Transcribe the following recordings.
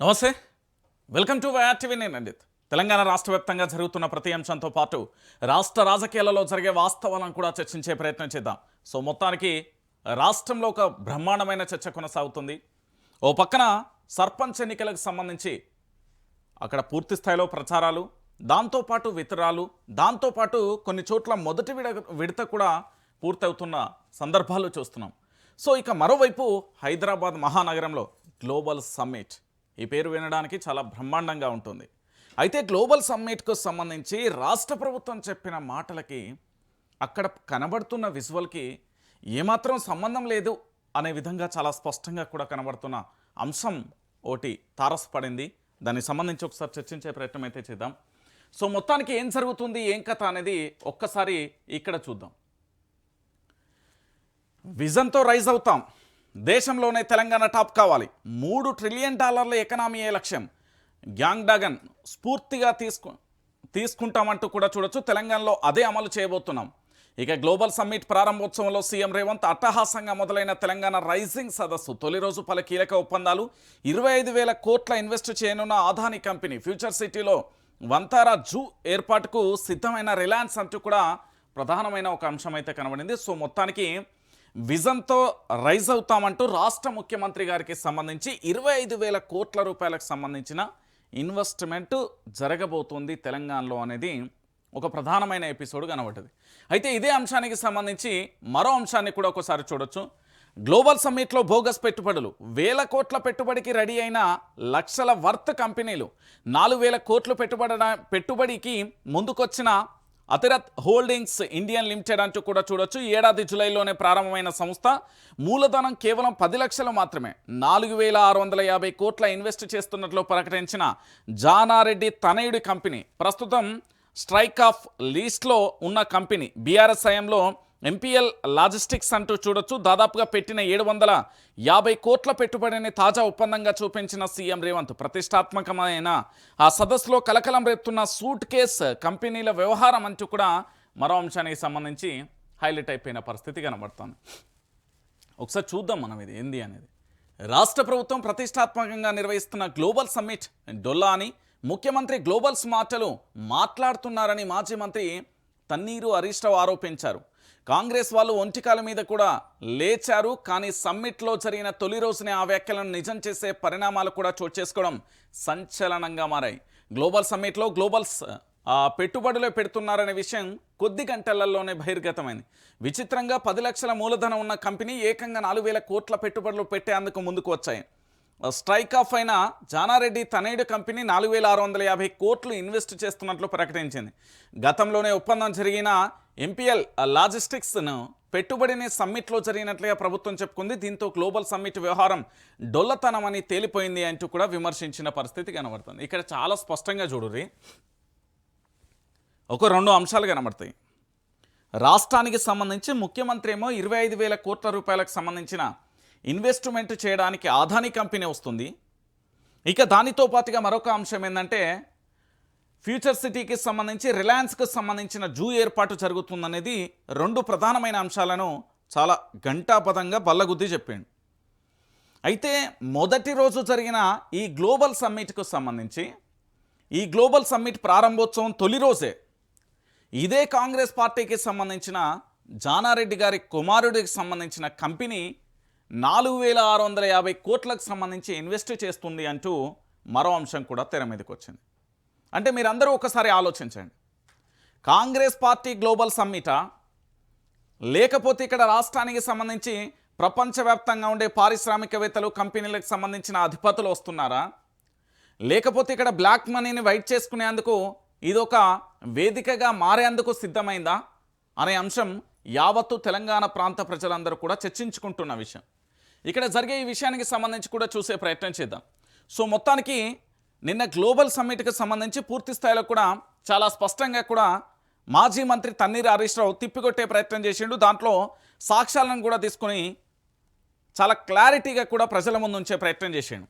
నమస్తే. Welcome to YRTV నేను రంజిత్ తెలంగాణ రాష్ట్ర వ్యాప్తంగా జరుగుతున్న ప్రతి అంశంతో పాటు రాష్ట్ర రాజకీయాలలో జరిగే వాస్తవాలను కూడా చర్చించే ప్రయత్నం చేద్దాం. సో మొత్తానికి రాష్ట్రంలో ఒక బ్రహ్మాండమైన చర్చ కొనసాగుతుంది. ఓ పక్కన సర్పంచ్ ఎన్నికలకు సంబంధించి అక్కడ పూర్తి స్థాయిలో ప్రచారాలు దాంతోపాటు వితరాలు దాంతోపాటు కొన్ని చోట్ల మొదటి విడ విడత కూడా పూర్తవుతున్న సందర్భాలు చూస్తున్నాం. సో ఇక మరోవైపు హైదరాబాద్ మహానగరంలో గ్లోబల్ సమ్మిట్. ఈ పేరు వినడానికి చాలా బ్రహ్మాండంగా ఉంటుంది. అయితే గ్లోబల్ సమ్మిట్కు సంబంధించి రాష్ట్ర ప్రభుత్వం చెప్పిన మాటలకి అక్కడ కనబడుతున్న విజువల్కి ఏమాత్రం సంబంధం లేదు అనే విధంగా చాలా స్పష్టంగా కూడా కనబడుతున్న అంశం ఒకటి తారసపడింది. దానికి సంబంధించి ఒకసారి చర్చించే ప్రయత్నం అయితే చేద్దాం. సో మొత్తానికి ఏం జరుగుతుంది ఏం కథ అనేది ఒక్కసారి ఇక్కడ చూద్దాం. విజన్తో రైజ్ అవుతాం. దేశంలోనే తెలంగాణ టాప్ కావాలి. మూడు ట్రిలియన్ డాలర్ల ఎకనామీయే లక్ష్యం? గ్యాంగ్ డాగన్ స్ఫూర్తిగా తీసుకు తీసుకుంటామంటూ కూడా చూడొచ్చు. తెలంగాణలో అదే అమలు చేయబోతున్నాం. ఇక గ్లోబల్ సమ్మిట్ ప్రారంభోత్సవంలో సీఎం రేవంత్ అట్టహాసంగా మొదలైన తెలంగాణ రైజింగ్ సదస్సు తొలి రోజు పలు కీలక ఒప్పందాలు ఇరవై ఐదు వేల కోట్ల ఇన్వెస్ట్ చేయనున్న ఆదాని కంపెనీ ఫ్యూచర్ సిటీలో వంతారా జూ ఏర్పాటుకు సిద్ధమైన రిలయన్స్ అంటూ కూడా ప్రధానమైన ఒక అంశం అయితే కనబడింది. సో మొత్తానికి విజన్తో రైజ్ అవుతామంటూ రాష్ట్ర ముఖ్యమంత్రి గారికి సంబంధించి ఇరవై ఐదు వేల కోట్ల రూపాయలకు సంబంధించిన ఇన్వెస్ట్మెంట్ జరగబోతోంది తెలంగాణలో అనేది ఒక ప్రధానమైన ఎపిసోడ్ కనబడ్డది. అయితే ఇదే అంశానికి సంబంధించి మరో అంశాన్ని కూడా ఒకసారి చూడొచ్చు. గ్లోబల్ సమ్మిట్లో బోగస్ పెట్టుబడులు వేల కోట్ల పెట్టుబడికి రెడీ అయిన లక్షల వర్త్ కంపెనీలు నాలుగు వేల కోట్లు పెట్టుబడ పెట్టుబడికి ముందుకొచ్చిన అతిరత్ హోల్డింగ్స్ ఇండియన్ లిమిటెడ్ అంటూ కూడా చూడొచ్చు. ఏడాది జూలైలోనే ప్రారంభమైన సంస్థ. మూలధనం కేవలం పది లక్షలు మాత్రమే. నాలుగు వేల ఆరు వందల యాభై కోట్ల ఇన్వెస్ట్ చేస్తున్నట్లు ప్రకటించిన జానారెడ్డి తనయుడి కంపెనీ. ప్రస్తుతం స్ట్రైక్ ఆఫ్ లీస్ట్లో ఉన్న కంపెనీ. బీఆర్ఎస్ హయాంలో ఎంపీఎల్ లాజిస్టిక్స్ అంటూ చూడొచ్చు. దాదాపుగా పెట్టిన ఏడు వందల యాభై కోట్ల పెట్టుబడిని తాజా ఒప్పందంగా చూపించిన సీఎం రేవంత్ ప్రతిష్టాత్మకమైన ఆ సదస్సులో కలకలం రేపుతున్న సూట్ కేస్ కంపెనీల వ్యవహారం అంటూ కూడా మరో అంశానికి సంబంధించి హైలైట్ అయిపోయిన పరిస్థితి కనబడుతోంది. ఒకసారి చూద్దాం మనం ఇది ఏంది అనేది. రాష్ట్ర ప్రభుత్వం ప్రతిష్టాత్మకంగా నిర్వహిస్తున్న గ్లోబల్ సమ్మిట్ డొల్లా అని ముఖ్యమంత్రి గ్లోబల్స్ మాటలు మాట్లాడుతున్నారని మాజీ మంత్రి తన్నీరు హరీష్ రావు ఆరోపించారు. కాంగ్రెస్ వాళ్ళు ఒంటికాల మీద కూడా లేచారు కానీ సమ్మిట్లో జరిగిన తొలి రోజునే ఆ వ్యాఖ్యలను నిజం చేసే పరిణామాలు కూడా చోటు చేసుకోవడం సంచలనంగా మారాయి. గ్లోబల్ సమ్మిట్లో గ్లోబల్స్ పెట్టుబడులు పెడుతున్నారనే విషయం కొద్ది గంటలలోనే బహిర్గతమైంది. విచిత్రంగా పది లక్షల మూలధనం ఉన్న కంపెనీ ఏకంగా నాలుగు వేల కోట్ల పెట్టుబడులు పెట్టేందుకు ముందుకు వచ్చాయి. స్ట్రైక్ ఆఫ్ అయిన జానారెడ్డి తనయుడు కంపెనీ నాలుగు వేల ఆరు వందల యాభై కోట్లు ఇన్వెస్ట్ చేస్తున్నట్లు ప్రకటించింది. గతంలోనే ఒప్పందం జరిగిన ఎంపీఎల్ లాజిస్టిక్స్ను పెట్టుబడిని సమ్మిట్లో జరిగినట్లుగా ప్రభుత్వం చెప్పుకుంది. దీంతో గ్లోబల్ సమ్మిట్ వ్యవహారం డొల్లతనం అని తేలిపోయింది అంటూ కూడా విమర్శించిన పరిస్థితి కనబడుతుంది. ఇక్కడ చాలా స్పష్టంగా చూడుర్రి ఒక రెండు అంశాలు కనబడతాయి. రాష్ట్రానికి సంబంధించి ముఖ్యమంత్రి ఏమో ఇరవై ఐదు వేల కోట్ల రూపాయలకు సంబంధించిన ఇన్వెస్ట్మెంట్ చేయడానికి ఆదాని కంపెనీ వస్తుంది. ఇక దానితో పాటుగా మరొక అంశం ఏంటంటే ఫ్యూచర్ సిటీకి సంబంధించి రిలయన్స్కి సంబంధించిన జూ ఏర్పాటు జరుగుతుందనేది రెండు ప్రధానమైన అంశాలను చాలా ఘంటాపథంగా బల్లగుద్ది చెప్పిండు. అయితే మొదటి రోజు జరిగిన ఈ గ్లోబల్ సమ్మిట్కు సంబంధించి ఈ గ్లోబల్ సమ్మిట్ ప్రారంభోత్సవం తొలి రోజే ఇదే కాంగ్రెస్ పార్టీకి సంబంధించిన జానారెడ్డి గారి కుమారుడికి సంబంధించిన కంపెనీ నాలుగు వేల ఆరు వందల యాభై కోట్లకు సంబంధించి ఇన్వెస్ట్ చేస్తుంది అంటూ మరో అంశం కూడా తెర మీదకి వచ్చింది అంటే మీరందరూ ఒకసారి ఆలోచించండి. కాంగ్రెస్ పార్టీ గ్లోబల్ సమ్మిటా లేకపోతే ఇక్కడ రాష్ట్రానికి సంబంధించి ప్రపంచవ్యాప్తంగా ఉండే పారిశ్రామికవేత్తలు కంపెనీలకు సంబంధించిన అధిపతులు వస్తున్నారా? లేకపోతే ఇక్కడ బ్లాక్ మనీని వైట్ చేసుకునేందుకు ఇదొక వేదికగా మారేందుకు సిద్ధమైందా? అనే అంశం యావత్తు తెలంగాణ ప్రాంత ప్రజలందరూ కూడా చర్చించుకుంటున్న విషయం. ఇక్కడ జరిగే ఈ విషయానికి సంబంధించి కూడా చూసే ప్రయత్నం చేద్దాం. సో మొత్తానికి నిన్న గ్లోబల్ సమ్మిట్కి సంబంధించి పూర్తి స్థాయిలో కూడా చాలా స్పష్టంగా కూడా మాజీ మంత్రి తన్నీర్ హరీష్ రావు తిప్పికొట్టే ప్రయత్నం చేసిండు. దాంట్లో సాక్ష్యాలను కూడా తీసుకొని చాలా క్లారిటీగా కూడా ప్రజల ముందు ఉంచే ప్రయత్నం చేసిండు.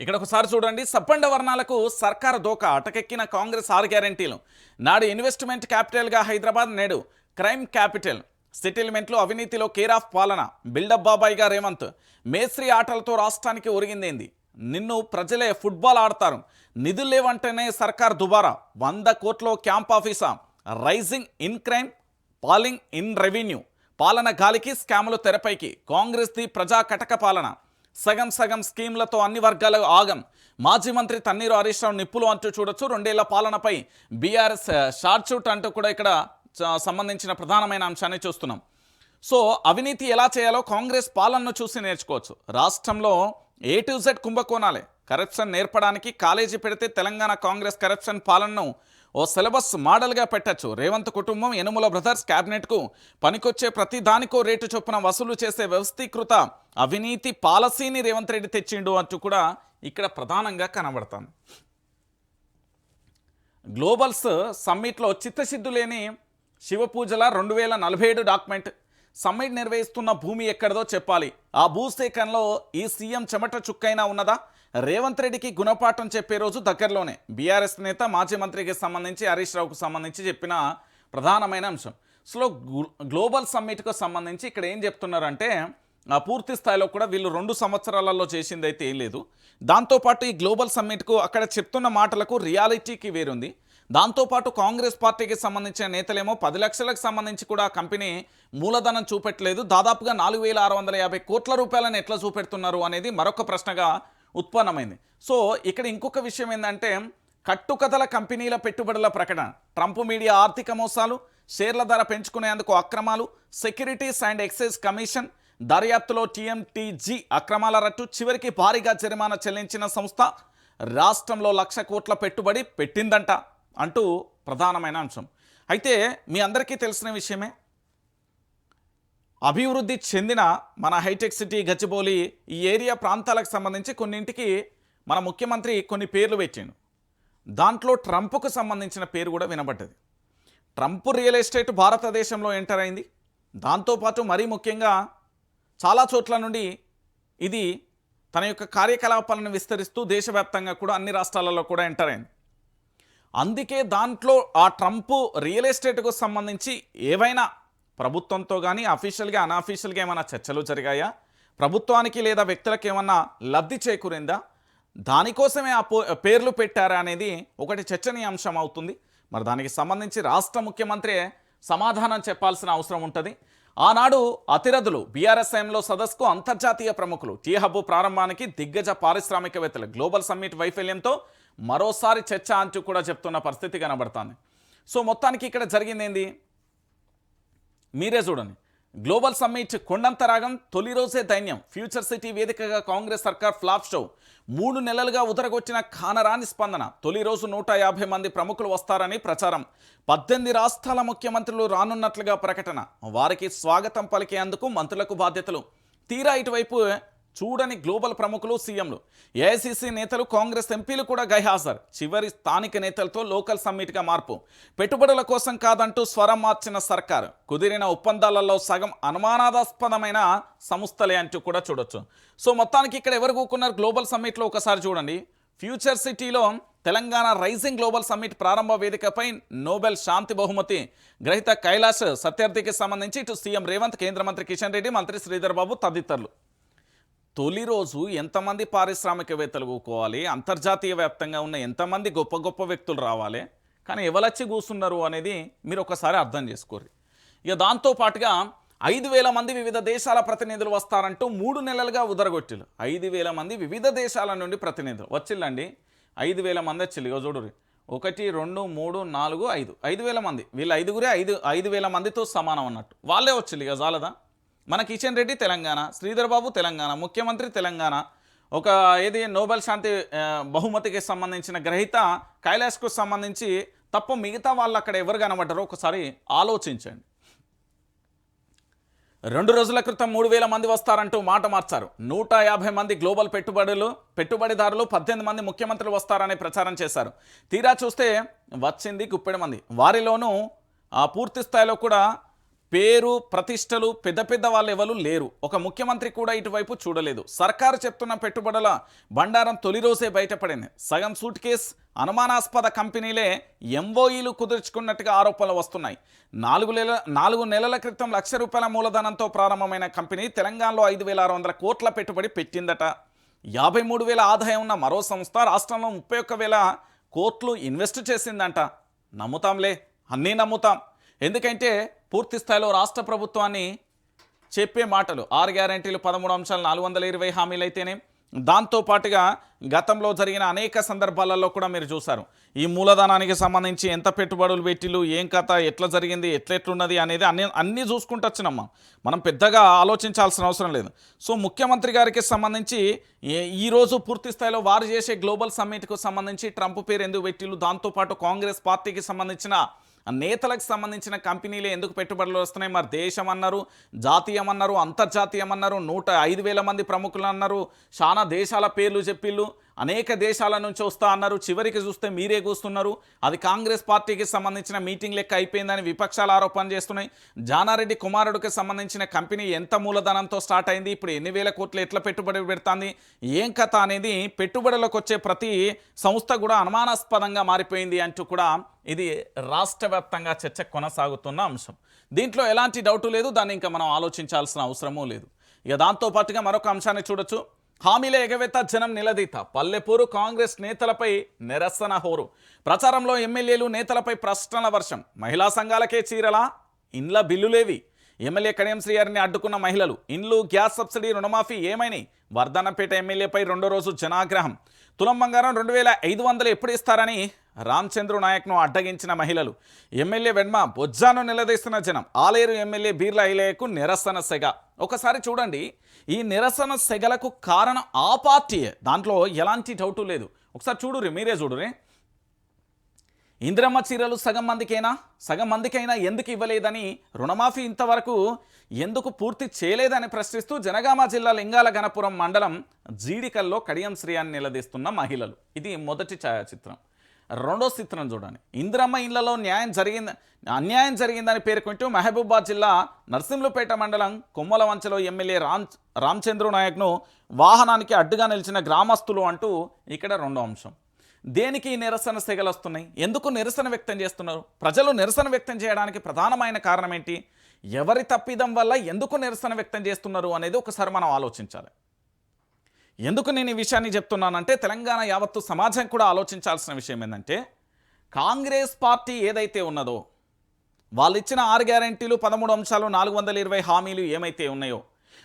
ఇక్కడ ఒకసారి చూడండి. సబ్బండ వర్ణాలకు సర్కారు దోక అటకెక్కిన కాంగ్రెస్ ఆరు గ్యారంటీలు. నాడు ఇన్వెస్ట్మెంట్ క్యాపిటల్గా హైదరాబాద్ నేడు క్రైమ్ క్యాపిటల్. సెటిల్మెంట్లు అవినీతిలో కేర్ ఆఫ్ పాలన. బిల్డప్ బాబాయిగా రేవంత్. మేస్త్రి ఆటలతో రాష్ట్రానికి ఒరిగిందేంది? నిన్ను ప్రజలే ఫుట్బాల్ ఆడతారు. నిధులు లేవంటేనే సర్కార్ దుబారా. వంద కోట్ల camp ఆఫీసా. Rising in crime falling in revenue. పాలన గాలికి స్కాములు తెరపైకి. కాంగ్రెస్ది ప్రజా కటక పాలన. సగం సగం స్కీమ్లతో అన్ని వర్గాలు ఆగం. మాజీ మంత్రి తన్నీరు హరీష్ రావు నిప్పులు అంటూ చూడొచ్చు. రెండేళ్ళ పాలనపై బీఆర్ఎస్ షార్ట్షూట్ అంటూ కూడా ఇక్కడ చ- సంబంధించిన ప్రధానమైన అంశాన్ని చూస్తున్నాం. సో అవినీతి ఎలా చేయాలో కాంగ్రెస్ పాలనను చూసి నేర్చుకోవచ్చు. రాష్ట్రంలో ఏ టు జెడ్ కుంభకోణాలే. కరప్షన్ నేర్పడానికి కాలేజీ పెడితే తెలంగాణ కాంగ్రెస్ కరప్షన్ పాలనను ఓ సిలబస్ మోడల్గా పెట్టచ్చు. రేవంత్ కుటుంబం ఎనుముల బ్రదర్స్ క్యాబినెట్కు పనికొచ్చే ప్రతి దానికో రేటు చొప్పున వసూలు చేసే వ్యవస్థీకృత అవినీతి పాలసీని రేవంత్ రెడ్డి తెచ్చిండు అంటూ కూడా ఇక్కడ ప్రధానంగా కనబడుతుంది. గ్లోబల్స్ సమ్మిట్లో చిత్తశుద్ధి లేని శివ పూజల రెండు వేల నలభై ఏడు డాక్యుమెంట్ సమ్మిట్ నిర్వహిస్తున్న భూమి ఎక్కడదో చెప్పాలి. ఆ భూసేకరణలో ఈ సీఎం చెమట చుక్కైనా ఉన్నదా? రేవంత్ రెడ్డికి గుణపాఠం చెప్పే రోజు దగ్గరలోనే. బీఆర్ఎస్ నేత మాజీ మంత్రికి సంబంధించి హరీష్ రావుకు సంబంధించి చెప్పిన ప్రధానమైన అంశం. సో గ్లోబల్ సమ్మిట్కు సంబంధించి ఇక్కడ ఏం చెప్తున్నారంటే ఆ పూర్తి స్థాయిలో కూడా వీళ్ళు రెండు సంవత్సరాలలో చేసింది అయితే ఏం లేదు. దాంతోపాటు ఈ గ్లోబల్ సమ్మిట్కు అక్కడ చెప్తున్న మాటలకు రియాలిటీకి వేరుంది. దాంతోపాటు కాంగ్రెస్ పార్టీకి సంబంధించిన నేతలేమో పది లక్షలకు సంబంధించి కూడా కంపెనీ మూలధనం చూపెట్టలేదు. దాదాపుగా నాలుగు వేల ఆరు వందల యాభై కోట్ల రూపాయలను ఎట్లా చూపెడుతున్నారు అనేది మరొక ప్రశ్నగా ఉత్పన్నమైంది. సో ఇక్కడ ఇంకొక విషయం ఏంటంటే కట్టుకథల కంపెనీల పెట్టుబడుల ప్రకటన. ట్రంప్ మీడియా ఆర్థిక మోసాలు షేర్ల ధర పెంచుకునేందుకు అక్రమాలు సెక్యూరిటీస్ అండ్ ఎక్సైజ్ కమిషన్ దర్యాప్తులో టీఎంటీజీ అక్రమాల రట్టు చివరికి భారీగా జరిమానా చెల్లించిన సంస్థ రాష్ట్రంలో లక్ష కోట్ల పెట్టుబడి పెట్టిందంట. అంటూ ప్రధానమైన అంశం. అయితే మీ అందరికీ తెలిసిన విషయమే? అభివృద్ధి చెందిన మన హైటెక్ సిటీ గచ్చిబౌలి ఈ ఏరియా ప్రాంతాలకు సంబంధించి కొన్నింటికి మన ముఖ్యమంత్రి కొన్ని పేర్లు పెట్టిండు. దాంట్లో ట్రంప్కు సంబంధించిన పేరు కూడా వినబడ్డది. ట్రంప్ రియల్ ఎస్టేట్ భారతదేశంలో ఎంటర్ అయింది. దాంతోపాటు మరీ ముఖ్యంగా చాలా చోట్ల నుండి ఇది తన యొక్క కార్యకలాపాలను విస్తరిస్తూ దేశవ్యాప్తంగా కూడా అన్ని రాష్ట్రాలలో కూడా ఎంటర్ అయింది. అందుకే దాంట్లో ఆ ట్రంప్ రియల్ ఎస్టేట్కు సంబంధించి ఏవైనా ప్రభుత్వంతో కానీ అఫీషియల్గా అన్అఫీషియల్గా ఏమైనా చర్చలు జరిగాయా? ప్రభుత్వానికి లేదా వ్యక్తులకు ఏమన్నా లబ్ధి చేకూరిందా? దానికోసమే ఆ పేర్లు పెట్టారా అనేది ఒకటి చర్చనీయాంశం అవుతుంది. మరి దానికి సంబంధించి రాష్ట్ర ముఖ్యమంత్రి సమాధానం చెప్పాల్సిన అవసరం ఉంటుంది. ఆనాడు అతిరథులు బీఆర్ఎస్ఐఎంలో సదస్సుకు అంతర్జాతీయ ప్రముఖులు టీ హబ్ ప్రారంభానికి దిగ్గజ పారిశ్రామికవేత్తలు గ్లోబల్ సమ్మిట్ వైఫల్యంతో మరోసారి చర్చ అంటూ కూడా చెప్తున్న పరిస్థితి కనబడుతుంది. సో మొత్తానికి ఇక్కడ జరిగింది ఏంది? మీరే చూడండి. గ్లోబల్ సమ్మిట్ కొండంతరాగం తొలి రోజే దైన్యం. ఫ్యూచర్ సిటీ వేదికగా కాంగ్రెస్ సర్కార్ ఫ్లాప్ షో. మూడు నెలలుగా ఉదరగొచ్చిన కానరాని స్పందన. తొలి రోజు నూట యాభై మంది ప్రముఖులు వస్తారని ప్రచారం. పద్దెనిమిది రాష్ట్రాల ముఖ్యమంత్రులు రానున్నట్లుగా ప్రకటన. వారికి స్వాగతం పలికేందుకు మంత్రులకు బాధ్యతలు. తీరా ఇటువైపు చూడని గ్లోబల్ ప్రముఖులు సీఎంలు. ఏఐసీసీ నేతలు కాంగ్రెస్ ఎంపీలు కూడా గైహాజర్. చివరి స్థానిక నేతలతో లోకల్ సమ్మిట్గా మార్పు. పెట్టుబడుల కోసం కాదంటూ స్వరం మార్చిన సర్కార్. కుదిరిన ఒప్పందాలలో సగం అనుమానాస్పదమైన సంస్థలే అంటూ కూడా చూడొచ్చు. సో మొత్తానికి ఇక్కడ ఎవరు కూకున్నారు? గ్లోబల్ సమ్మిట్లో ఒకసారి చూడండి. ఫ్యూచర్ సిటీలో తెలంగాణ రైజింగ్ గ్లోబల్ సమ్మిట్ ప్రారంభ వేదికపై నోబెల్ శాంతి బహుమతి గ్రహీత కైలాష్ సత్యార్థికి సంబంధించి ఇటు సీఎం రేవంత్ కేంద్ర మంత్రి కిషన్ రెడ్డి మంత్రి శ్రీధర్ బాబు తదితరులు. తొలి రోజు ఎంతమంది పారిశ్రామికవేత్తలు కూకోవాలి అంతర్జాతీయ వ్యాప్తంగా ఉన్న ఎంతమంది గొప్ప గొప్ప వ్యక్తులు రావాలి? కానీ ఎవరొచ్చి కూస్తున్నారు అనేది మీరు ఒకసారి అర్థం చేసుకోరు ఇక దాంతో పాటుగా ఐదు వేల మంది వివిధ దేశాల ప్రతినిధులు వస్తారంటూ మూడు నెలలుగా ఉదరగొట్టిలు ఐదు వేల మంది వివిధ దేశాల నుండి ప్రతినిధులు వచ్చిల్లండి. ఐదు వేల మంది వచ్చిల్లు. ఇక చూడు ఒకటి రెండు మూడు నాలుగు ఐదు. ఐదు వేల మంది. వీళ్ళు ఐదుగురే ఐదు ఐదు వేల మందితో సమానం అన్నట్టు. వాళ్ళే వచ్చిల్లు. ఇక చాలదా మన కిషన్ రెడ్డి తెలంగాణ శ్రీధర్ బాబు తెలంగాణ ముఖ్యమంత్రి తెలంగాణ ఒక ఏది నోబెల్ శాంతి బహుమతికి సంబంధించిన గ్రహీత కైలాష్కు సంబంధించి తప్ప మిగతా వాళ్ళు అక్కడ ఎవరు కనబడ్డారో ఒకసారి ఆలోచించండి. రెండు రోజుల క్రితం మూడు వేల మంది వస్తారంటూ మాట మార్చారు. నూట యాభై మంది గ్లోబల్ పెట్టుబడులు పెట్టుబడిదారులు పద్దెనిమిది మంది ముఖ్యమంత్రులు వస్తారని ప్రచారం చేశారు. తీరా చూస్తే వచ్చింది గుప్పెడు మంది. వారిలోనూ ఆ పూర్తి స్థాయిలో కూడా పేరు ప్రతిష్టలు పెద్ద పెద్ద వాళ్ళు ఎవరు లేరు. ఒక ముఖ్యమంత్రి కూడా ఇటువైపు చూడలేదు. సర్కారు చెప్తున్న పెట్టుబడుల బండారం తొలి రోజే బయటపడింది. సగం సూట్ కేస్ అనుమానాస్పద కంపెనీలే ఎంఓఈలు కుదుర్చుకున్నట్టుగా ఆరోపణలు వస్తున్నాయి. నాలుగు నెల నాలుగు నెలల క్రితం లక్ష రూపాయల మూలధనంతో ప్రారంభమైన కంపెనీ తెలంగాణలో ఐదు వేల ఆరు వందల కోట్ల పెట్టుబడి పెట్టిందట. యాభై మూడు వేల ఆదాయం ఉన్న మరో సంస్థ రాష్ట్రంలో ముప్పై ఒక్క వేల కోట్లు ఇన్వెస్ట్ చేసిందంట. నమ్ముతాంలే. అన్నీ నమ్ముతాం. ఎందుకంటే పూర్తి స్థాయిలో రాష్ట్ర ప్రభుత్వాన్ని చెప్పే మాటలు. ఆరు గ్యారంటీలు పదమూడు అంశాలు నాలుగు వందల ఇరవై హామీలు అయితేనే దాంతో పాటుగా గతంలో జరిగిన అనేక సందర్భాలలో కూడా మీరు చూశారు. ఈ మూలధనానికి సంబంధించి ఎంత పెట్టుబడులు పెట్టిలు ఏం కథ ఎట్లా జరిగింది ఎట్లెట్లున్నది అనేది అన్ని అన్నీ చూసుకుంటూ వచ్చినమ్మా. మనం పెద్దగా ఆలోచించాల్సిన అవసరం లేదు. సో ముఖ్యమంత్రి గారికి సంబంధించి ఏ- ఈరోజు పూర్తి స్థాయిలో వారు చేసే గ్లోబల్ సమ్మిట్కు సంబంధించి ట్రంప్ పేరు ఎందుకు పెట్టిలు దాంతోపాటు కాంగ్రెస్ పార్టీకి సంబంధించిన నేతలకు సంబంధించిన కంపెనీలు ఎందుకు పెట్టుబడులు వస్తున్నాయి? మరి దేశం అన్నారు జాతీయం అన్నారు అంతర్జాతీయం అన్నారు నూట ఐదు వేల మంది ప్రముఖులు అన్నారు చాలా దేశాల పేర్లు చెప్పిళ్ళు. అనేక దేశాల నుంచి వస్తా అన్నారు. చివరికి చూస్తే మీరే కూస్తున్నారు. అది కాంగ్రెస్ పార్టీకి సంబంధించిన మీటింగ్ లెక్క అయిపోయిందని విపక్షాలు ఆరోపణ చేస్తున్నాయి. జానారెడ్డి కుమారుడికి సంబంధించిన కంపెనీ ఎంత మూలధనంతో స్టార్ట్ అయింది? ఇప్పుడు ఎన్ని వేల కోట్లు ఎట్లా పెట్టుబడి పెడుతుంది? ఏం కథ అనేది పెట్టుబడులకు వచ్చే ప్రతి సంస్థ కూడా అనుమానాస్పదంగా మారిపోయింది అంటూ కూడా ఇది రాష్ట్ర వ్యాప్తంగా చర్చ కొనసాగుతున్న అంశం. దీంట్లో ఎలాంటి డౌటు లేదు. దాన్ని ఇంకా మనం ఆలోచించాల్సిన అవసరమూ లేదు. ఇక దాంతో పాటుగా మరొక అంశాన్ని చూడొచ్చు. హామీల ఎగవేత జనం నిలదీత. పల్లెపూరు కాంగ్రెస్ నేతలపై నిరసన హోరు. ప్రచారంలో ఎమ్మెల్యేలు నేతలపై ప్రశ్నల వర్షం. మహిళా సంఘాలకే చీరలా? ఇండ్ల బిల్లులేవి. ఎమ్మెల్యే కడియం శ్రీయారిని అడ్డుకున్న మహిళలు. ఇండ్లు గ్యాస్ సబ్సిడీ రుణమాఫీ ఏమైనాయి? వర్ధన్నపేట ఎమ్మెల్యేపై రెండో రోజు జనాగ్రహం. తులం బంగారం రెండు వేల ఐదు వందలు ఎప్పుడు ఇస్తారని రామచంద్రు నాయక్ను అడ్డగించిన మహిళలు. ఎమ్మెల్యే వెడ్మ బొజ్జాను నిలదీస్తున్న జనం. ఆలేరు ఎమ్మెల్యే బీర్ల ఐలేయకు నిరసన సెగ. ఒకసారి చూడండి ఈ నిరసన సెగలకు కారణం ఆ పార్టీయే. దాంట్లో ఎలాంటి డౌటు లేదు. ఒకసారి చూడురి మీరే చూడురి ఇందిరమ్మ చీరలు సగం మందికైనా? సగం మందికైనా ఎందుకు ఇవ్వలేదని రుణమాఫీ ఇంతవరకు ఎందుకు పూర్తి చేయలేదని ప్రశ్నిస్తూ జనగామ జిల్లా లింగాల గణపురం మండలం జీడికల్లో కడియం శ్రీయాన్ని నిలదీస్తున్న మహిళలు. ఇది మొదటి ఛాయాచిత్రం. రెండో స్థితిని చూడండి. ఇందిరమ్మ ఇళ్ళలో న్యాయం జరిగింది అన్యాయం జరిగిందని పేర్కొంటూ మహబూబాద్ జిల్లా నర్సింహులపేట మండలం కొమ్మల వంచలో ఎమ్మెల్యే రామ్ రామచంద్రు నాయక్ను వాహనానికి అడ్డుగా నిలిచిన గ్రామస్తులు అంటూ ఇక్కడ రెండో అంశం. దేనికి ఈ నిరసన సెగలు వస్తున్నాయి ఎందుకు నిరసన వ్యక్తం చేస్తున్నారు? ప్రజలు నిరసన వ్యక్తం చేయడానికి ప్రధానమైన కారణం ఏంటి? ఎవరి తప్పిదం వల్ల ఎందుకు నిరసన వ్యక్తం చేస్తున్నారు అనేది ఒకసారి మనం ఆలోచించాలి. ఎందుకు నేను ఈ విషయాన్ని చెప్తున్నానంటే తెలంగాణ యావత్తు సమాజం కూడా ఆలోచించాల్సిన విషయం ఏంటంటే కాంగ్రెస్ పార్టీ ఏదైతే ఉన్నదో వాళ్ళు ఇచ్చిన ఆరు గ్యారంటీలు పదమూడు అంశాలు నాలుగు వందల ఇరవై హామీలు ఏమైతే ఉన్నాయో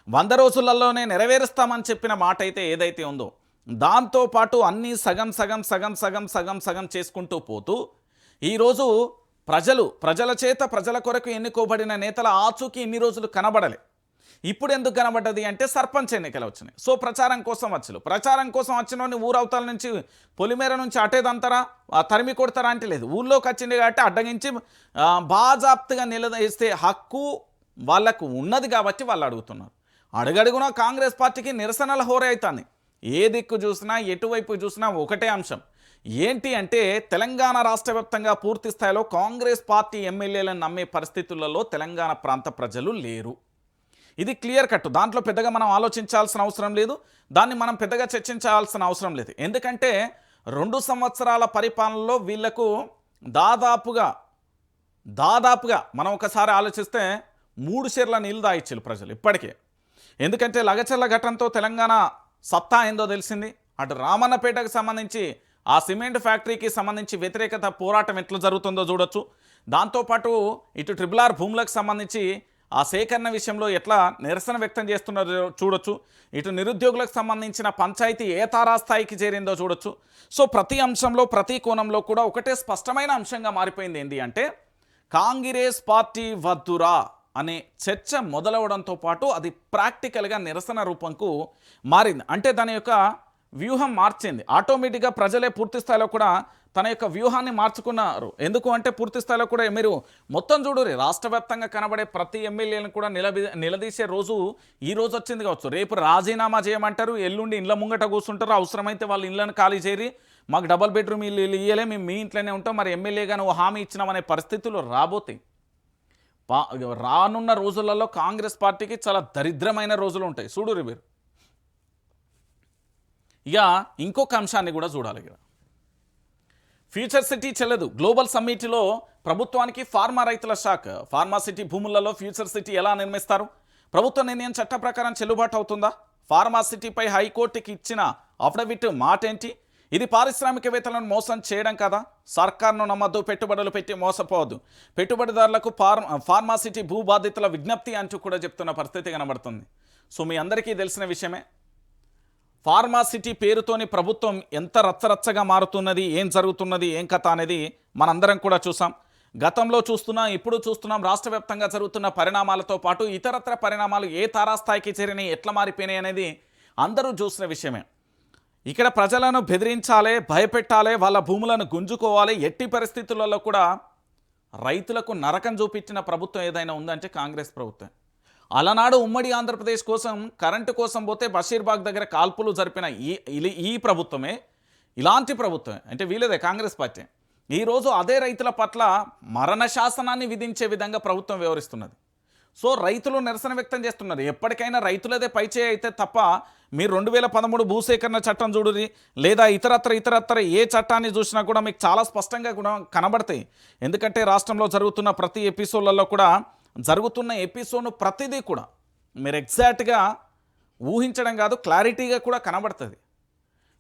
వంద రోజులలోనే నెరవేరుస్తామని చెప్పిన మాట అయితే ఏదైతే ఉందో దాంతోపాటు అన్నీ సగం సగం సగం సగం సగం సగం చేసుకుంటూ పోతూ ఈరోజు ప్రజలు ప్రజల చేత ప్రజల కొరకు ఎన్నుకోబడిన నేతల ఆచూకీ ఇన్ని రోజులు కనబడలే. ఇప్పుడు ఎందుకు కనబడ్డది అంటే సర్పంచ్ ఎన్నికలు వచ్చినాయి. సో ప్రచారం కోసం వచ్చలు. ప్రచారం కోసం వచ్చిన ఊరవతల నుంచి పొలిమేర నుంచి అటేదంతారా తరిమి కొడతారా అంటే లేదు. ఊళ్ళోకి వచ్చింది కాబట్టి అడ్డగించి ఆ, బాజాప్తుగా నిలదీస్తే హక్కు వాళ్ళకు ఉన్నది కాబట్టి వాళ్ళు అడుగుతున్నారు. అడుగడుగునా కాంగ్రెస్ పార్టీకి నిరసనల హోరే అవుతుంది. ఏ దిక్కు చూసినా ఎటువైపు చూసినా ఒకటే అంశం. ఏంటి అంటే తెలంగాణ రాష్ట్ర వ్యాప్తంగా పూర్తి స్థాయిలో కాంగ్రెస్ పార్టీ ఎమ్మెల్యేలను నమ్మే పరిస్థితులలో తెలంగాణ ప్రాంత ప్రజలు లేరు. ఇది క్లియర్ కట్. దాంట్లో పెద్దగా మనం ఆలోచించాల్సిన అవసరం లేదు. దాన్ని మనం పెద్దగా చర్చించాల్సిన అవసరం లేదు. ఎందుకంటే రెండు సంవత్సరాల పరిపాలనలో వీళ్ళకు దాదాపుగా దాదాపుగా మనం ఒకసారి ఆలోచిస్తే మూడు షేర్ల నీళ్ళు దాయిచ్చారు ప్రజలు ఇప్పటికే. ఎందుకంటే లగచర్ల ఘటనతో తెలంగాణ సత్తా ఏందో తెలిసింది. అటు రామన్నపేటకు సంబంధించి ఆ సిమెంట్ ఫ్యాక్టరీకి సంబంధించి వ్యతిరేకత పోరాటం ఎట్లా జరుగుతుందో చూడొచ్చు. దాంతోపాటు ఇటు ట్రిపుల్ ఆర్ భూములకు సంబంధించి ఆ సేకరణ విషయంలో ఎట్లా నిరసన వ్యక్తం చేస్తున్నారో చూడొచ్చు. ఇటు నిరుద్యోగులకు సంబంధించిన పంచాయతీ ఏ తారాస్థాయికి చేరిందో చూడొచ్చు. సో ప్రతి అంశంలో ప్రతి కోణంలో కూడా ఒకటే స్పష్టమైన అంశంగా మారిపోయింది ఏంటి అంటే కాంగ్రెస్ పార్టీ వద్దురా అనే చర్చ మొదలవడంతో పాటు అది ప్రాక్టికల్గా నిరసన రూపంకు మారింది. అంటే దాని యొక్క వ్యూహం మార్చింది. ఆటోమేటిక్గా ప్రజలే పూర్తి స్థాయిలో కూడా తన యొక్క వ్యూహాన్ని మార్చుకున్నారు. ఎందుకు అంటే పూర్తి స్థాయిలో కూడా మీరు మొత్తం చూడురి రాష్ట్ర వ్యాప్తంగా కనబడే ప్రతి ఎమ్మెల్యేలను కూడా నిలబి నిలదీసే రోజు ఈ రోజు వచ్చింది కావచ్చు. రేపు రాజీనామా చేయమంటారు ఎల్లుండి ఇండ్ల ముంగట కూర్చుంటారు అవసరమైతే వాళ్ళు ఇళ్ళను ఖాళీ చేరి మాకు డబల్ బెడ్రూమ్ ఇల్లు ఇయ్యలే మేము మీ ఇంట్లోనే ఉంటాం మరి ఎమ్మెల్యేగా నువ్వు హామీ ఇచ్చినామనే పరిస్థితులు రాబోతాయి. పా రానున్న రోజులలో కాంగ్రెస్ పార్టీకి చాలా దరిద్రమైన రోజులు ఉంటాయి. చూడురి మీరు. ఇక ఇంకొక అంశాన్ని కూడా చూడాలి ఇక్కడ ఫ్యూచర్ సిటీ చెల్లదు. గ్లోబల్ సమ్మిట్లో ప్రభుత్వానికి ఫార్మా రైతుల షాక్ ఫార్మా సిటీ భూములలో ఫ్యూచర్ సిటీ ఎలా నిర్మిస్తారు? ప్రభుత్వ నిర్ణయం చట్ట ప్రకారం చెల్లుబాటు అవుతుందా? ఫార్మా సిటీపై హైకోర్టుకి ఇచ్చిన అఫిడవిట్ మాటేంటి? ఇది పారిశ్రామికవేత్తలను మోసం చేయడం కదా? సర్కార్ను నమ్మద్దు పెట్టుబడులు పెట్టి మోసపోవద్దు. పెట్టుబడిదారులకు ఫార్ ఫార్మాసిటీ భూ బాధితుల విజ్ఞప్తి అంటూ కూడా చెప్తున్న పరిస్థితి కనబడుతుంది. సో మీ అందరికీ తెలిసిన విషయమే. ఫార్మాసిటీ పేరుతోని ప్రభుత్వం ఎంత రచ్చరచ్చగా మారుతున్నది ఏం జరుగుతున్నది ఏం కథ అనేది మనందరం కూడా చూసాం. గతంలో చూస్తున్నాం ఇప్పుడు చూస్తున్నాం రాష్ట్ర వ్యాప్తంగా జరుగుతున్న పరిణామాలతో పాటు ఇతరత్ర పరిణామాలు ఏ తారాస్థాయికి చేరినాయి ఎట్లా మారిపోయినాయి అనేది అందరూ చూసిన విషయమే. ఇక్కడ ప్రజలను బెదిరించాలి భయపెట్టాలి వాళ్ళ భూములను గుంజుకోవాలి ఎట్టి పరిస్థితులలో కూడా రైతులకు నరకం చూపించిన ప్రభుత్వం ఏదైనా ఉందంటే కాంగ్రెస్ ప్రభుత్వం అలనాడు ఉమ్మడి ఆంధ్రప్రదేశ్ కోసం కరెంటు కోసం పోతే బషీర్బాగ్ దగ్గర కాల్పులు జరిపిన ఈ ఈ ప్రభుత్వమే ఇలాంటి ప్రభుత్వమే అంటే వీళ్ళదే కాంగ్రెస్ పార్టీ. ఈరోజు అదే రైతుల పట్ల మరణ శాసనాన్ని విధించే విధంగా ప్రభుత్వం వ్యవహరిస్తున్నది. సో రైతులు నిరసన వ్యక్తం చేస్తున్నారు. ఎప్పటికైనా రైతులదే పైచే అయితే తప్ప మీరు రెండు వేల పదమూడు భూసేకరణ చట్టం చూడుది లేదా ఇతరత్ర ఇతరత్ర ఏ చట్టాన్ని చూసినా కూడా మీకు చాలా స్పష్టంగా కూడా కనబడతాయి. ఎందుకంటే రాష్ట్రంలో జరుగుతున్న ప్రతి ఎపిసోడ్లలో కూడా జరుగుతున్న ఎపిసోడ్ ప్రతిదీ కూడా మీరు ఎగ్జాక్ట్గా ఊహించడం కాదు క్లారిటీగా కూడా కనబడుతుంది.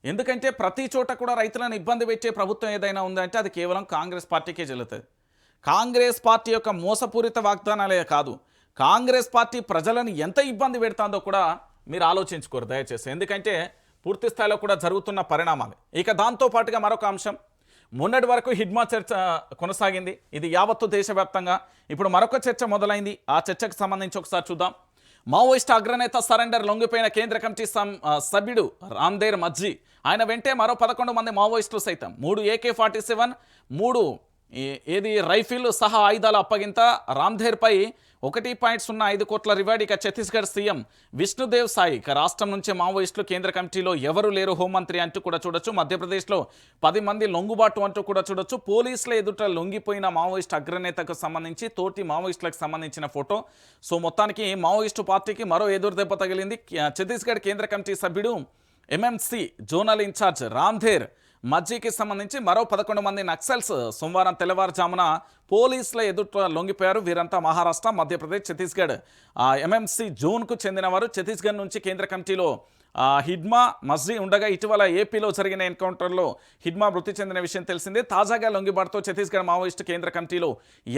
ఎందుకంటే ప్రతి చోట కూడా రైతులను ఇబ్బంది పెట్టే ప్రభుత్వం ఏదైనా ఉందంటే అది కేవలం కాంగ్రెస్ పార్టీకే చెల్లుతుంది. కాంగ్రెస్ పార్టీ యొక్క మోసపూరిత వాగ్దానాలే కాదు కాంగ్రెస్ పార్టీ ప్రజలను ఎంత ఇబ్బంది పెడుతుందో కూడా మీరు ఆలోచించుకోరు దయచేసి. ఎందుకంటే పూర్తి స్థాయిలో కూడా జరుగుతున్న పరిణామాలు. ఇక దాంతో పాటుగా మరొక అంశం. మొన్నటి వరకు హిడ్మా చర్చ కొనసాగింది. ఇది యావత్తు దేశవ్యాప్తంగా. ఇప్పుడు మరొక చర్చ మొదలైంది. ఆ చర్చకు సంబంధించి ఒకసారి చూద్దాం. మావోయిస్ట్ అగ్రనేత సరెండర్ లొంగిపోయిన కేంద్ర కమిటీ సం- సభ్యుడు రామ్దేర్ మజ్జీ. ఆయన వెంటే మరో పదకొండు మంది మావోయిస్టులు సైతం. మూడు ఏకే ఫార్టీ సెవెన్ మూడు ఏది రైఫిల్ సహా ఆయుధాల అప్పగింత. రామ్ధేర్పై ఒకటి పాయింట్ సున్నా ఐదు కోట్ల రివార్డ్ ఇక ఛత్తీస్గఢ్ సీఎం విష్ణుదేవ్ సాయి. ఇక రాష్ట్రం నుంచే మావోయిస్టులు కేంద్ర కమిటీలో ఎవరు లేరు హోంమంత్రి అంటూ కూడా చూడొచ్చు. మధ్యప్రదేశ్లో పది మంది లొంగుబాటు అంటూ కూడా చూడొచ్చు. పోలీసుల ఎదుట లొంగిపోయిన మావోయిస్ట్ అగ్రనేతకు సంబంధించి తోటి మావోయిస్టులకు సంబంధించిన ఫోటో. సో మొత్తానికి మావోయిస్టు పార్టీకి మరో ఎదురు దెబ్బ తగిలింది. ఛత్తీస్గఢ్ కేంద్ర కమిటీ సభ్యుడు ఎంఎంసి జోనల్ ఇన్ఛార్జ్ రామ్ధేర్ మజ్జీకి సంబంధించి మరో పదకొండు మంది నక్సల్స్ సోమవారం తెల్లవారుజామున పోలీసుల ఎదుట లొంగిపోయారు. వీరంతా మహారాష్ట్ర మధ్యప్రదేశ్ ఛత్తీస్గఢ్. ఎంఎంసీ ఎంఎంసి జోన్కు చెందినవారు. ఛత్తీస్గఢ్ నుంచి కేంద్ర కమిటీలో హిడ్మా మజ్జీ ఉండగా ఇటీవల ఏపీలో జరిగిన ఎన్కౌంటర్లో హిడ్మా మృతి చెందిన విషయం తెలిసిందే. తాజాగా లొంగిబాటుతో ఛత్తీస్గఢ్ మావోయిస్టు కేంద్ర కమిటీలో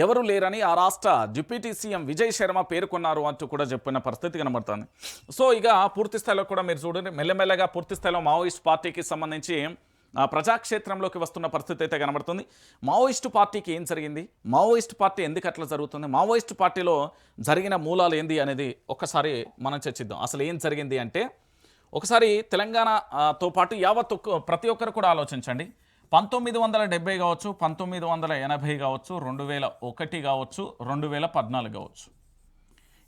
ఎవరు లేరని ఆ రాష్ట్ర డిప్యూటీ సీఎం విజయ్ శర్మ పేర్కొన్నారు అంటూ కూడా చెప్పిన పరిస్థితి కనబడుతుంది. సో ఇక పూర్తి స్థాయిలో కూడా మీరు చూడండి మెల్లమెల్లగా పూర్తి స్థాయిలో మావోయిస్ట్ పార్టీకి సంబంధించి ప్రజాక్షేత్రంలోకి వస్తున్న పరిస్థితి అయితే కనబడుతుంది. మావోయిస్టు పార్టీకి ఏం జరిగింది? మావోయిస్టు పార్టీ ఎందుకు అట్లా జరుగుతుంది? మావోయిస్టు పార్టీలో జరిగిన మూలాలు ఏంది అనేది ఒక్కసారి మనం చర్చిద్దాం. అసలు ఏం జరిగింది అంటే ఒకసారి తెలంగాణతో పాటు యావత్ ఒక్క- ప్రతి ఒక్కరు కూడా ఆలోచించండి. పంతొమ్మిది వందల డెబ్బై కావచ్చు పంతొమ్మిది వందల ఎనభై కావచ్చు రెండు వేల ఒకటి కావచ్చు రెండు వేల పద్నాలుగు కావచ్చు.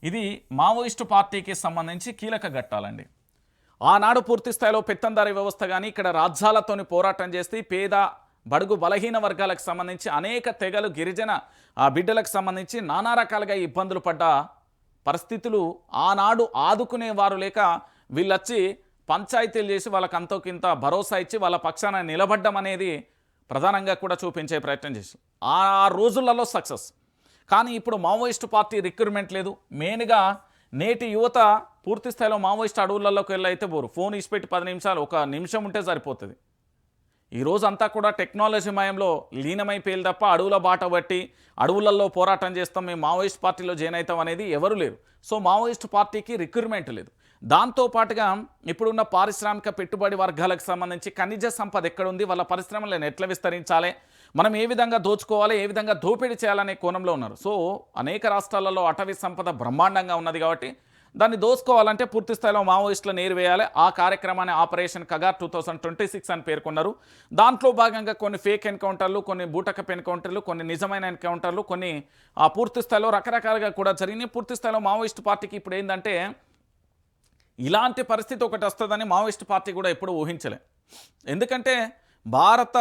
ఇది మావోయిస్టు పార్టీకి సంబంధించి కీలక ఘట్టాలండి. ఆనాడు పూర్తి స్థాయిలో పెత్తందారి వ్యవస్థ కానీ ఇక్కడ రాజ్యాలతోని పోరాటం చేస్తే పేద బడుగు బలహీన వర్గాలకు సంబంధించి అనేక తెగలు గిరిజన ఆ బిడ్డలకు సంబంధించి నానా రకాలుగా ఇబ్బందులు పడ్డ పరిస్థితులు ఆనాడు ఆదుకునే వారు లేక వీళ్ళొచ్చి పంచాయతీలు చేసి వాళ్ళకి అంతో కింత భరోసా ఇచ్చి వాళ్ళ పక్షాన నిలబడ్డం అనేది ప్రధానంగా కూడా చూపించే ప్రయత్నం చేసి ఆ రోజులలో సక్సెస్. కానీ ఇప్పుడు మావోయిస్టు పార్టీ రిక్రూట్మెంట్ లేదు. మెయిన్గా నేటి యువత పూర్తి స్థాయిలో మావోయిస్ట్ అడవులలోకి వెళ్ళి అయితే పోరు. ఫోన్ ఇచ్చిపెట్టి పది నిమిషాలు ఒక నిమిషం ఉంటే సరిపోతుంది. ఈరోజు అంతా కూడా టెక్నాలజీ మయంలో లీనమైపోయేది తప్ప అడవుల బాట బట్టి అడవులలో పోరాటం చేస్తాం మేము మావోయిస్ట్ పార్టీలో జాయిన్ అవుతాం అనేది ఎవరు లేరు. సో మావోయిస్ట్ పార్టీకి రిక్రూట్మెంట్ లేదు. దాంతో పాటుగా ఇప్పుడున్న పారిశ్రామిక పెట్టుబడి వర్గాలకు సంబంధించి ఖనిజ సంపద ఎక్కడుంది వాళ్ళ పరిశ్రమలను ఎట్లా విస్తరించాలి మనం ఏ విధంగా దోచుకోవాలి ఏ విధంగా దోపిడీ చేయాలనే కోణంలో ఉన్నారు. సో అనేక రాష్ట్రాలలో అటవీ సంపద బ్రహ్మాండంగా ఉన్నది కాబట్టి దాన్ని దోసుకోవాలంటే పూర్తి స్థాయిలో మావోయిస్టులను ఏరివేయాలి ఆ కార్యక్రమాన్ని operation Kagar two thousand twenty six అని పేర్కొన్నారు. దాంట్లో భాగంగా కొన్ని ఫేక్ ఎన్కౌంటర్లు కొన్ని బూటకప్ ఎన్కౌంటర్లు కొన్ని నిజమైన ఎన్కౌంటర్లు కొన్ని ఆ పూర్తి స్థాయిలో రకరకాలుగా కూడా జరిగినాయి. పూర్తి స్థాయిలో మావోయిస్టు పార్టీకి ఇప్పుడు ఏంటంటే ఇలాంటి పరిస్థితి ఒకటి వస్తుందని మావోయిస్ట్ పార్టీ కూడా ఎప్పుడు ఊహించలే. ఎందుకంటే భారత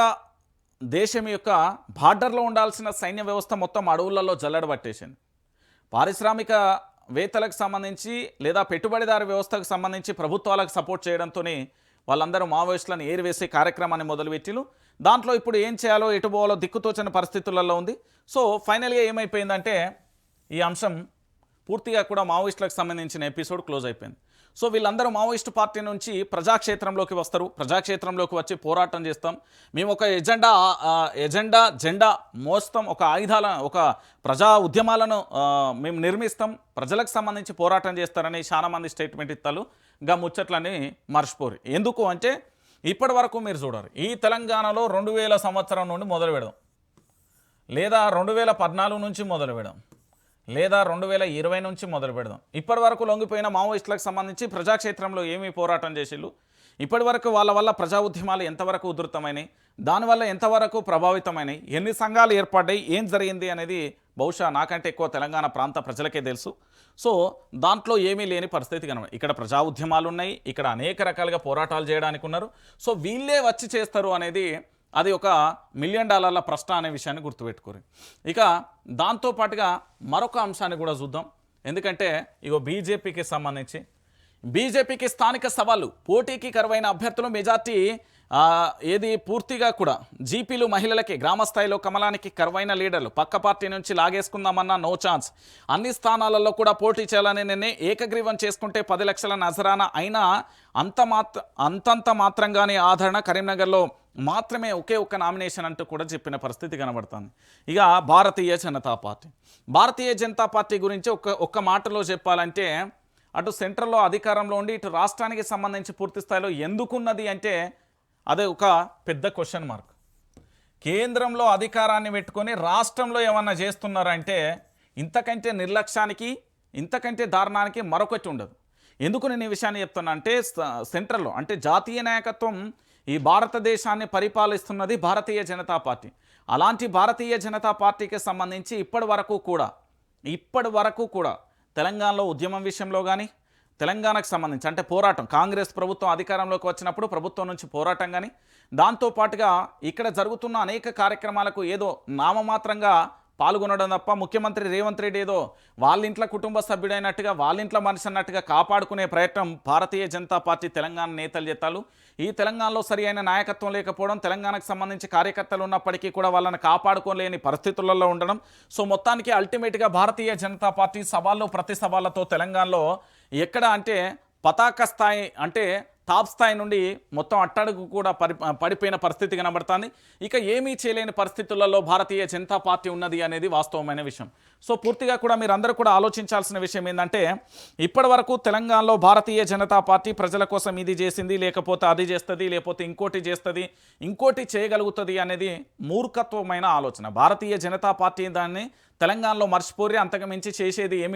దేశం యొక్క బార్డర్లో ఉండాల్సిన సైన్య వ్యవస్థ మొత్తం అడవులలో జల్లడబట్టేసింది పారిశ్రామిక వేత్తలకు సంబంధించి లేదా పెట్టుబడిదారు వ్యవస్థకు సంబంధించి ప్రభుత్వాలకు సపోర్ట్ చేయడంతోనే వాళ్ళందరూ మావోయిస్టులను ఏరివేసే కార్యక్రమాన్ని మొదలుపెట్టిలు దాంట్లో ఇప్పుడు ఏం చేయాలో ఎటు పోవాలో దిక్కుతోచని పరిస్థితులలో ఉంది. సో ఫైనల్గా ఏమైపోయిందంటే ఈ అంశం పూర్తిగా కూడా మావోయిస్టులకు సంబంధించిన ఎపిసోడ్ క్లోజ్ అయిపోయింది. సో వీళ్ళందరూ మావోయిస్టు పార్టీ నుంచి ప్రజాక్షేత్రంలోకి వస్తారు. ప్రజాక్షేత్రంలోకి వచ్చి పోరాటం చేస్తాం. మేము ఒక ఎజెండా ఎజెండా జెండా మోస్తాం. ఒక ఆయుధాల ఒక ప్రజా ఉద్యమాలను మేము నిర్మిస్తాం. ప్రజలకు సంబంధించి పోరాటం చేస్తారని చాలామంది స్టేట్మెంట్ ఇస్తారు గా ముచ్చట్లని మర్చిపోరు. ఎందుకు అంటే ఇప్పటి వరకు మీరు చూడరు. ఈ తెలంగాణలో రెండు వేల సంవత్సరం నుండి మొదలు పెడదాం లేదా రెండు వేల పద్నాలుగు నుంచి మొదలు పెడదాం లేదా రెండు వేల ఇరవై నుంచి మొదలు పెడదాం. ఇప్పటి వరకు లొంగిపోయిన మావోయిస్టులకు సంబంధించి ప్రజాక్షేత్రంలో ఏమీ పోరాటం చేసిళ్ళు. ఇప్పటి వరకు వాళ్ళ వల్ల ప్రజా ఉద్యమాలు ఎంతవరకు ఉధృతమైనాయి దానివల్ల ఎంతవరకు ప్రభావితమైనాయి ఎన్ని సంఘాలు ఏర్పడ్డాయి ఏం జరిగింది అనేది బహుశా నాకంటే ఎక్కువ తెలంగాణ ప్రాంత ప్రజలకే తెలుసు. సో దాంట్లో ఏమీ లేని పరిస్థితి కనబడి ఇక్కడ ప్రజా ఉద్యమాలు ఉన్నాయి ఇక్కడ అనేక రకాలుగా పోరాటాలు చేయడానికి ఉన్నారు సో వీళ్ళే వచ్చి చేస్తారు అనేది అది ఒక మిలియన్ డాలర్ల ప్రశ్న అనే విషయాన్ని గుర్తుపెట్టుకోరు. ఇక దాంతోపాటుగా మరొక అంశాన్ని కూడా చూద్దాం. ఎందుకంటే ఇగో బీజేపీకి సంబంధించి. బీజేపీకి స్థానిక సవాళ్ళు పోటీకి కరువైన అభ్యర్థులు మెజార్టీ ఏది పూర్తిగా కూడా జీపీలు మహిళలకి గ్రామ స్థాయిలో కమలానికి కరువైన లీడర్లు పక్క పార్టీ నుంచి లాగేసుకుందామన్న నో ఛాన్స్. అన్ని స్థానాలలో కూడా పోటీ చేయాలని నిన్నే ఏకగ్రీవం చేసుకుంటే పది లక్షల నజరానా అయినా అంత మాత్ర అంతంత మాత్రంగానే ఆదరణ కరీంనగర్లో మాత్రమే ఒకే ఒక్క నామినేషన్ అంటూ కూడా చెప్పిన పరిస్థితి కనబడుతుంది. ఇక భారతీయ జనతా పార్టీ. భారతీయ జనతా పార్టీ గురించి ఒక ఒక్క మాటలో చెప్పాలంటే అటు సెంట్రల్లో అధికారంలో ఉండి ఇటు రాష్ట్రానికి సంబంధించి పూర్తి స్థాయిలో ఎందుకున్నది అంటే అదే ఒక పెద్ద క్వశ్చన్ మార్క్ కేంద్రంలో అధికారాన్ని పెట్టుకొని రాష్ట్రంలో ఏమన్నా చేస్తున్నారంటే ఇంతకంటే నిర్లక్ష్యానికి ఇంతకంటే దారుణానికి మరొకటి ఉండదు. ఎందుకు నేను ఈ విషయాన్ని చెప్తున్నా అంటే సెంట్రల్లో అంటే జాతీయ నాయకత్వం ఈ భారతదేశాన్ని పరిపాలిస్తున్నది భారతీయ జనతా పార్టీ. అలాంటి భారతీయ జనతా పార్టీకి సంబంధించి ఇప్పటి వరకు కూడా ఇప్పటి వరకు కూడా తెలంగాణలో ఉద్యమం విషయంలో కానీ తెలంగాణకు సంబంధించి అంటే పోరాటం కాంగ్రెస్ ప్రభుత్వం అధికారంలోకి వచ్చినప్పుడు ప్రభుత్వం నుంచి పోరాటం కానీ దాంతోపాటుగా ఇక్కడ జరుగుతున్న అనేక కార్యక్రమాలకు ఏదో నామమాత్రంగా పాల్గొనడం తప్ప ముఖ్యమంత్రి రేవంత్ రెడ్డి ఏదో వాళ్ళ ఇంట్లో కుటుంబ సభ్యుడైనట్టుగా వాళ్ళ ఇంట్లో మనిషి అన్నట్టుగా కాపాడుకునే ప్రయత్నం భారతీయ జనతా పార్టీ తెలంగాణ నేతలు చేతాలు ఈ తెలంగాణలో సరి అయిన నాయకత్వం లేకపోవడం తెలంగాణకు సంబంధించి కార్యకర్తలు ఉన్నప్పటికీ కూడా వాళ్ళని కాపాడుకోలేని పరిస్థితులలో ఉండడం. సో మొత్తానికి అల్టిమేట్గా భారతీయ జనతా పార్టీ సవాళ్ళు ప్రతి సవాళ్ళతో తెలంగాణలో ఎక్కడ అంటే పతాక స్థాయి అంటే టాప్ స్థాయి నుండి మొత్తం అట్టడుగు కూడా పడి పడిపోయిన పరిస్థితి కనబడుతుంది. ఇక ఏమీ చేయలేని పరిస్థితులలో భారతీయ జనతా పార్టీ ఉన్నది అనేది వాస్తవమైన విషయం. సో పూర్తిగా కూడా మీరు కూడా ఆలోచించాల్సిన విషయం ఏంటంటే ఇప్పటి వరకు తెలంగాణలో భారతీయ జనతా పార్టీ ప్రజల కోసం ఇది చేసింది లేకపోతే అది చేస్తుంది లేకపోతే ఇంకోటి చేస్తుంది ఇంకోటి చేయగలుగుతుంది అనేది మూర్ఖత్వమైన ఆలోచన. భారతీయ జనతా పార్టీ దాన్ని తెలంగాణలో మర్చిపోరి అంతకు మించి చేసేది ఏమి